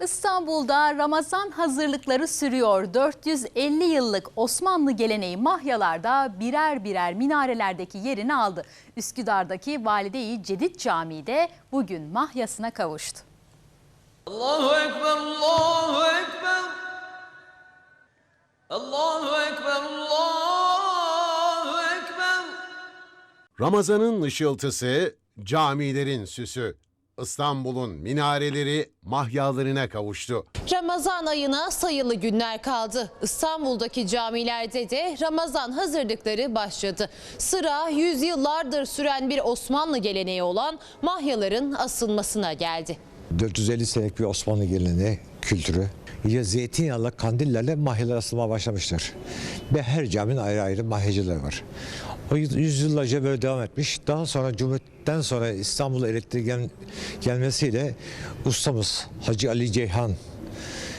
İstanbul'da Ramazan hazırlıkları sürüyor. 450 yıllık Osmanlı geleneği mahyalarda birer birer minarelerdeki yerini aldı. Üsküdar'daki Valide-i Cedid Camii de bugün mahyasına kavuştu. Allahu Ekber, Allahu Ekber. Allahu Ekber, Allahu Ekber. Ramazanın ışıltısı, camilerin süsü. İstanbul'un minareleri mahyalarına kavuştu. Ramazan ayına sayılı günler kaldı. İstanbul'daki camilerde de Ramazan hazırlıkları başladı. Sıra yüzyıllardır süren bir Osmanlı geleneği olan mahyaların asılmasına geldi. 450 senelik bir Osmanlı geleneği, kültürü. Ya zeytinyağlı kandillerle mahyalar asılmaya başlamışlar. Ve her caminin ayrı ayrı mahyacıları var. O yüz- yüzyıllarca böyle devam etmiş. Daha sonra Cumhuriyet'ten sonra İstanbul'a elektrik gel- gelmesiyle ustamız Hacı Ali Ceyhan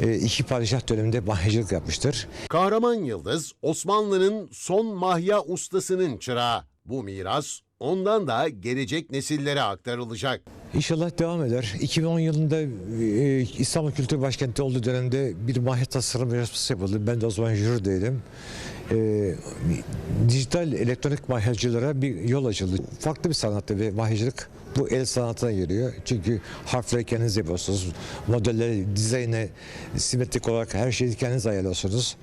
e, iki padişah döneminde mahyacılık yapmıştır. Kahraman Yıldız, Osmanlı'nın son mahya ustasının çırağı. Bu miras ondan da gelecek nesillere aktarılacak. İnşallah devam eder. 2010 yılında e, İstanbul Kültür Başkenti olduğu dönemde bir mahya tasarım yarışması yapıldı. Ben de o zaman jürideydim. E, dijital elektronik mahyacılara bir yol açıldı. Farklı bir sanatta ve mahyacılık bu el sanatına giriyor. Çünkü harfleri kendiniz yapıyorsunuz. Modelleri, dizaynı simetrik olarak her şeyi kendiniz ayarlıyorsunuz.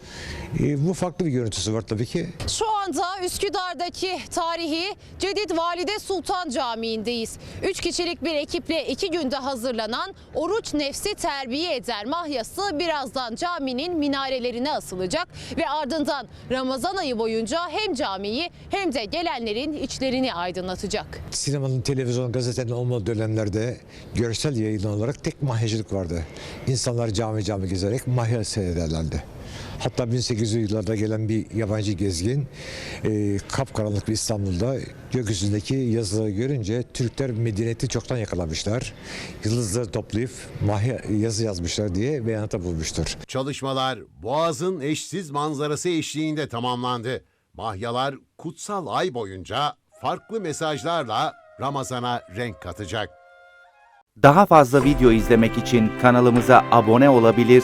E, bu farklı bir görüntüsü var tabii ki. Şu anda Üsküdar'daki tarihi Cedid Valide Sultan Camii'ndeyiz. Üç kişilik bir ekiple iki günde hazırlanan oruç nefsi terbiye eder mahyası birazdan caminin minarelerine asılacak ve ardından Ramazan ayı boyunca hem camiyi hem de gelenlerin içlerini aydınlatacak. Sinemanın, televizyonun, gazetenin olmadığı dönemlerde görsel yayın olarak tek mahyacılık vardı. İnsanlar cami cami gezerek mahya seyrederlerdi. Hatta 1800'lü yıllarda gelen bir yabancı gezgin e, kapkaranlık bir İstanbul'da gökyüzündeki yazıları görünce Türkler medeniyeti çoktan yakalamışlar. Yıldızları toplayıp mahya yazı yazmışlar diye beyanata bulmuştur. Çalışmalar Boğaz'ın eşsiz manzarası eşliğinde tamamlandı. Mahyalar kutsal ay boyunca farklı mesajlarla Ramazan'a renk katacak. Daha fazla video izlemek için kanalımıza abone olabilir,